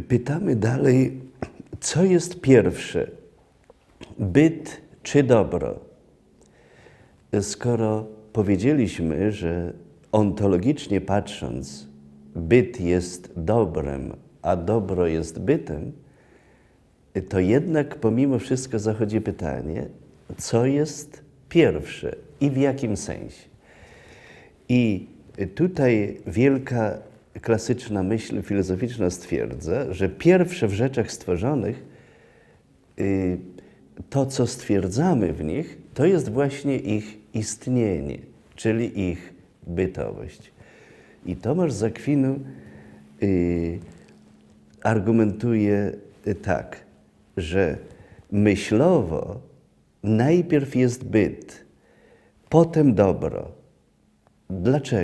pytamy dalej, co jest pierwsze, byt czy dobro? Skoro powiedzieliśmy, że ontologicznie patrząc, byt jest dobrem, a dobro jest bytem, to jednak pomimo wszystko zachodzi pytanie, co jest pierwsze i w jakim sensie. I tutaj wielka klasyczna myśl filozoficzna stwierdza, że pierwsze w rzeczach stworzonych y, to, co stwierdzamy w nich, to jest właśnie ich istnienie, czyli ich bytowość. I Tomasz z Akwinu y, argumentuje tak, że myślowo najpierw jest byt, potem dobro. Dlaczego?